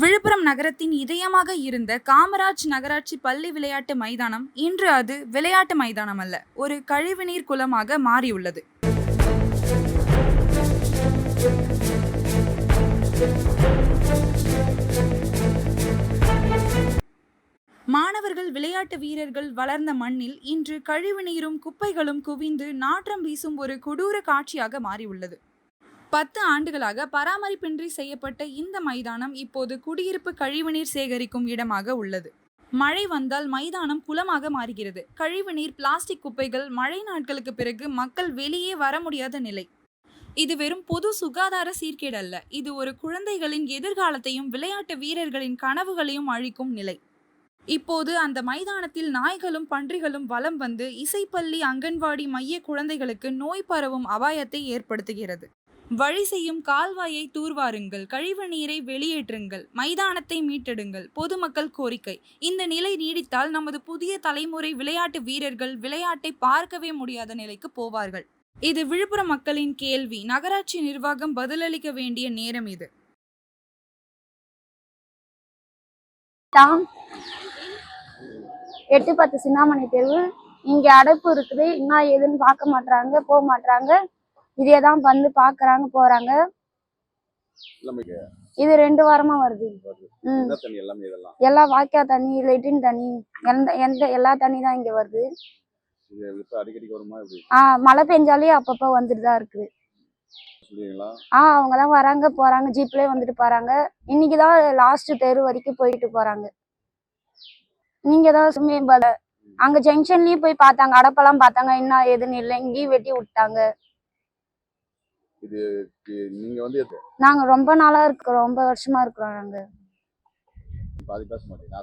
விழுப்புரம் நகரத்தின் இதயமாக இருந்த காமராஜ் நகராட்சி பள்ளி விளையாட்டு மைதானம் இன்று அது விளையாட்டு மைதானம் அல்ல ஒரு கழிவுநீர் குளமாக மாறியுள்ளது. மாணவர்கள் விளையாட்டு வீரர்கள் வளர்ந்த மண்ணில் இன்று கழிவுநீரும் குப்பைகளும் குவிந்து நாற்றம் வீசும் ஒரு கொடூர காட்சியாக மாறியுள்ளது. பத்து ஆண்டுகளாக பராமரிப்பின்றி செய்யப்பட்ட இந்த மைதானம் இப்போது குடியிருப்பு கழிவுநீர் சேகரிக்கும் இடமாக உள்ளது. மழை வந்தால் மைதானம் குளமாக மாறுகிறது. கழிவுநீர் பிளாஸ்டிக் குப்பைகள் மழை நாட்களுக்கு பிறகு மக்கள் வெளியே வர முடியாத நிலை. இது வெறும் பொது சுகாதார சீர்கேடு அல்ல இது ஒரு குழந்தைகளின் எதிர்காலத்தையும் விளையாட்டு வீரர்களின் கனவுகளையும் அழிக்கும் நிலை. இப்போது அந்த மைதானத்தில் நாய்களும் பன்றிகளும் வலம் வந்து இசைப்பள்ளி அங்கன்வாடி மைய குழந்தைகளுக்கு நோய் பரவும் அபாயத்தை ஏற்படுத்துகிறது. வழி செய்யும் கால்வாயை தூர்வாருங்கள். கழிவு நீரை வெளியேற்றுங்கள். மைதானத்தை மீட்டெடுங்கள். பொதுமக்கள் கோரிக்கை. இந்த நிலை நீடித்தால் நமது புதிய தலைமுறை விளையாட்டு வீரர்கள் விளையாட்டை பார்க்கவே முடியாத நிலைக்கு போவார்கள். இது விழுப்புரம் மக்களின் கேள்வி. நகராட்சி நிர்வாகம் பதிலளிக்க வேண்டிய நேரம் இது. எட்டு பத்து சின்னாமணி தெருவு. இங்கே அடைப்பு இருக்குது. என்ன ஏதுன்னு பார்க்க மாட்றாங்க போக மாட்றாங்க. இதே தான் வந்து பாக்குறாங்க போறாங்க. இது ரெண்டு வாரமா வருது. எல்லாம் வாய்க்கா தண்ணி லெட்டின் தண்ணி எந்த எந்த எல்லா தண்ணி தான் இங்க வருது. ஆ மழை பெஞ்சாலே அப்பப்போ வந்துட்டு தான் இருக்குது ஆ அவங்க தான் வராங்க போறாங்க ஜீப்லயே வந்துட்டு போறாங்க. இன்னைக்கு தான் லாஸ்ட் தெரு வரைக்கும் போயிட்டு போறாங்க. நீங்க தான் சுமேம்பல அங்க ஜங்ஷன்லயும் போய் பார்த்தாங்க அடப்பெல்லாம் பார்த்தாங்க என்ன ஏதுன்னு இல்லை இங்கேயும் வெட்டி விட்டாங்க. இ- நீங்க வந்து நாங்க ரொம்ப நாளா இருக்கிறோம் ரொம்ப வருஷமா இருக்கிறோம் நாங்க. பாதி பேச மாட்டீங்க